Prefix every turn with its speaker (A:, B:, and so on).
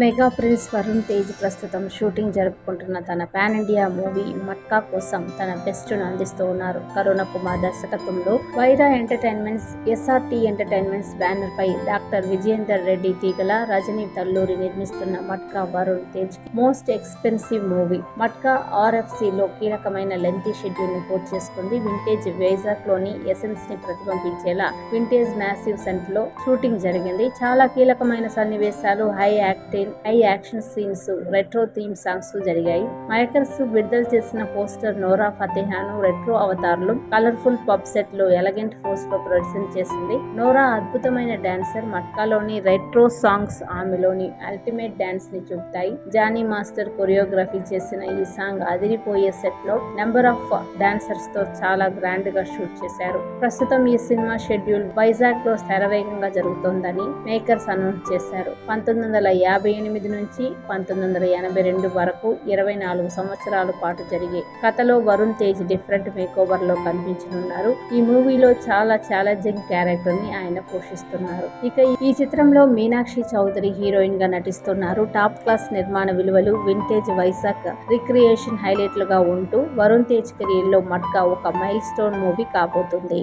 A: Mega prince Varun Tej ప్రస్తుతం shooting జరుపుకుంటున్న తన పాన్ ఇండియా మూవీ మట్కా కోసం తన బెస్ట్ను అందిస్తూ ఉన్నారు. కరుణ కుమార్ దర్శకత్వంలో Vyra entertainments SRT entertainments banner పై డాక్టర్ విజయేందర్ రెడ్డి తీగల రజనీ తల్లూరి నిర్మిస్తున్న Matka Varun Tej most expensive movie. Matka RFC లో కీలకమైన లెంతీ షెడ్యూల్ను పూర్తి చేసుకుంది. వింటేజ్ వైజాగ్లోని ఎసెన్స్ని ప్రతిబింబించేలా వింటేజ్ మ్యాసివ్ సెంట్లో షూటింగ్ జరిగింది. చాలా కీలకమైన సన్నివేశాలు high acting high action scenes retro theme songs జరిగాయి. మైకర్స్ విడుదల చేసిన పోస్టర్ నోరా ఫతేహాను రెట్రో అవతార్లు కలర్ఫుల్ పబ్ సెట్లో ఎలగెంట్ ఫోర్స్లో ప్రదర్శన చేసింది. నోరా అద్భుతమైన డాన్సర్ మట్కాలోని రెట్రో సాంగ్స్ ఆమెలోని అల్టిమేట్ డాన్స్ని చూపుతాయి. జానీ మాస్టర్ కొరియోగ్రఫీ చేసిన ఈ సాంగ్ అదిరిపోయే సెట్లో నెంబర్ ఆఫ్ డాన్సర్స్తో చాలా గ్రాండ్గా షూట్ చేశారు. ప్రస్తుతం ఈ సినిమా షెడ్యూల్ వైజాగ్లో శరవేగంగా జరుగుతోందని మేకర్స్ అనౌన్స్ చేశారు. పంతొమ్మిది వందల యాభై ఎనిమిది నుంచి పంతొమ్మిది వందల ఎనభై రెండు వరకు ఇరవై నాలుగు సంవత్సరాల పాటు జరిగే కథలో వరుణ్ తేజ్ డిఫరెంట్ మేకోవర్లో కనిపించనున్నారు. ఈ మూవీలో చాలా ఛాలెంజింగ్ క్యారెక్టర్ని ఆయన పోషిస్తున్నారు. ఇక ఈ చిత్రంలో మీనాక్షి చౌదరి హీరోయిన్గా నటిస్తున్నారు. టాప్ క్లాస్ నిర్మాణ విలువలు వింటేజ్ వైజాగ్ రిక్రియేషన్ హైలైట్లుగా ఉంటూ వరుణ్ తేజ్ కెరీర్లో మట్కా ఒక మైల్ స్టోన్ మూవీ కాబోతుంది.